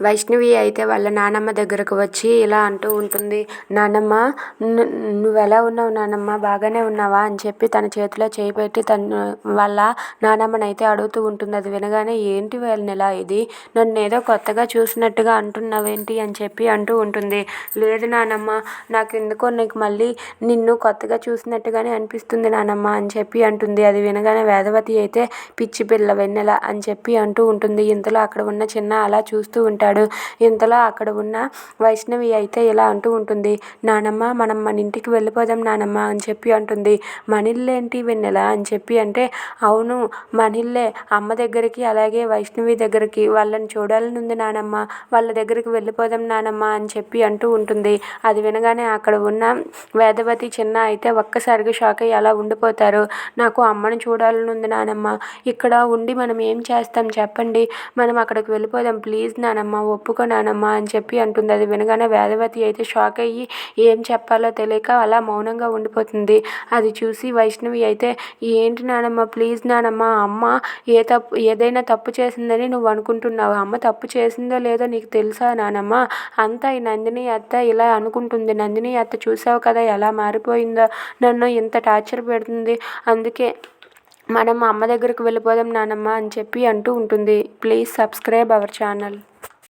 వైష్ణవి అయితే వాళ్ళ నానమ్మ దగ్గరకు వచ్చి ఇలా అంటూ ఉంటుంది నానమ్మ నువ్వు ఎలా ఉన్నావు నానమ్మ? బాగానే ఉన్నావా? అని చెప్పి తన చేతిలో చేయి పెట్టి తను వాళ్ళ నానమ్మని అయితే అడుగుతూ ఉంటుంది అది వినగానే ఏంటి ఇలా ఇది? నన్ను ఏదో కొత్తగా చూసినట్టుగా అంటున్నావేంటి? అని చెప్పి అంటూ ఉంటుంది. లేదు నానమ్మ నాకు ఎందుకో నీకు మళ్ళీ నిన్ను కొత్తగా చూసినట్టుగానే అనిపిస్తుంది నానమ్మ అని చెప్పి అంటుంది. అది వినగానే వేదవతి అయితే పిచ్చి పిల్ల వెన్నెల అని చెప్పి అంటూ ఉంటుంది. ఇంతలో అక్కడ ఉన్న చిన్న అలా చూస్తూ ఉంటాడు. ఇంతలో అక్కడ ఉన్న వైష్ణవి అయితే ఇలా అంటూ ఉంటుంది. నానమ్మ మనం మన ఇంటికి వెళ్ళిపోదాం నానమ్మ అని చెప్పి అంటుంది. మనిల్లేంటి వెన్నెల అని చెప్పి అంటే అవును మణిల్లే. అమ్మ దగ్గరికి అలాగే వైష్ణవి దగ్గరికి వాళ్ళని చూడాలని ఉంది నానమ్మ. వాళ్ళ దగ్గరికి వెళ్ళిపోదాం నానమ్మ అని చెప్పి అంటూ ఉంటుంది. అది వినగానే అక్కడ ఉన్న వేదవతి చిన్న అయితే ఒక్కసారిగా షాక్ అయ్యి అలా ఉండిపోతారు. నాకు అమ్మను చూడాలని ఉంది నానమ్మ. ఇక్కడ ఉండి మనం ఏం చేస్తాం చెప్పండి. మనం అక్కడికి వెళ్ళిపోదాం. ప్లీజ్ నానమ్మ. నానమ్మ ఒప్పుకో నానమ్మ అని చెప్పి అంటుంది. అది వినగానే వేదవతి అయితే షాక్ అయ్యి ఏం చెప్పాలో తెలియక అలా మౌనంగా ఉండిపోతుంది. అది చూసి వైష్ణవి అయితే ఏంటి నానమ్మ ప్లీజ్ నానమ్మ అమ్మ ఏ తప్పు ఏదైనా తప్పు చేసిందని నువ్వు అనుకుంటున్నావు. అమ్మ తప్పు చేసిందో లేదో నీకు తెలుసా నానమ్మ? అంతా ఈ నందిని అత్త ఇలా అనుకుంటుంది. నందిని అత్త చూసావు కదా ఎలా మారిపోయిందో? నన్ను ఇంత టార్చర్ పెడుతుంది. అందుకే మనం అమ్మ దగ్గరకు వెళ్ళిపోదాం నానమ్మ అని చెప్పి అంటూ ఉంటుంది. Please subscribe our channel.